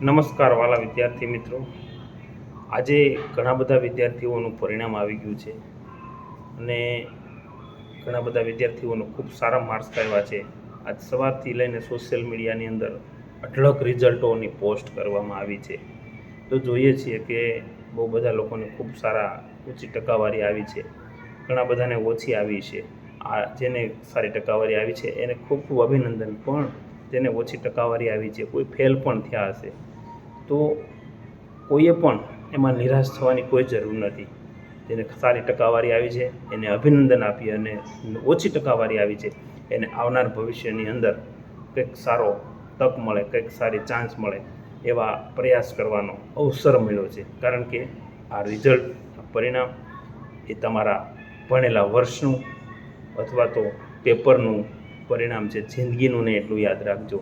નમસ્કાર વાલા વિદ્યાર્થી મિત્રો. આજે ઘણા બધા વિદ્યાર્થીઓનું પરિણામ આવી ગયું છે અને ઘણા બધા વિદ્યાર્થીઓનો ખૂબ સારા માર્ક્સ આવ્યા છે. આજ સવારથી લઈને સોશિયલ મીડિયાની અંદર અઢળક રિઝલ્ટોની પોસ્ટ કરવામાં આવી છે. તો જોઈએ છીએ કે બહુ બધા લોકોને ખૂબ સારા ઊંચી ટકાવારી આવી છે. ઘણા બધાને ઓછી આવી છે. આ જેને સારી ટકાવારી આવી છે, એને ખૂબ ખૂબ અભિનંદન. પણ જેને ઓછી ટકાવારી આવી છે, કોઈ ફેલ પણ થયા હશે, તો કોઈએ પણ એમાં નિરાશ થવાની કોઈ જરૂર નથી. જેને સારી ટકાવારી આવી છે, એને અભિનંદન આપી અને ઓછી ટકાવારી આવી છે, એને આવનાર ભવિષ્યની અંદર કંઈક સારો તક મળે, કંઈક સારી ચાન્સ મળે, એવા પ્રયાસ કરવાનો અવસર મળ્યો છે. કારણ કે આ રિઝલ્ટ પરિણામ એ તમારા ભણેલા વર્ષનું અથવા તો પેપરનું પરિણામ છે. જિંદગીનું ને એટલું યાદ રાખજો.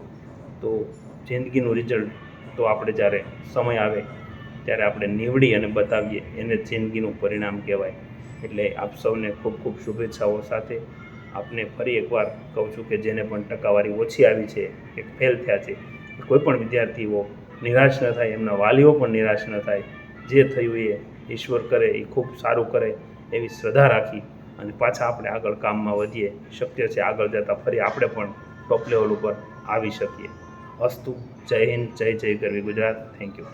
તો જિંદગીનું રિઝલ્ટ તો આપણે જ્યારે સમય આવે ત્યારે આપણે નીવડી અને બતાવીએ એને જિંદગીનું પરિણામ કહેવાય. એટલે આપ સૌને ખૂબ ખૂબ શુભેચ્છાઓ સાથે. આપને ફરી એકવાર કહું છું કે જેને પણ ટકાવારી ઓછી આવી છે કે ફેલ થયા છે, કોઈ પણ વિદ્યાર્થીઓ નિરાશ ન થાય, એમના વાલીઓ પણ નિરાશ ન થાય. જે થયું એ ઈશ્વર કરે, એ ખૂબ સારું કરે, એવી શ્રદ્ધા રાખી અને પાછા આપણે આગળ કામમાં વધીએ. શક્ય છે આગળ જતાં ફરી આપણે પણ ટોપ લેવલ ઉપર આવી શકીએ. અસ્તુ, જય હિન્દ, જય જય ગરવી ગુજરાત. Thank you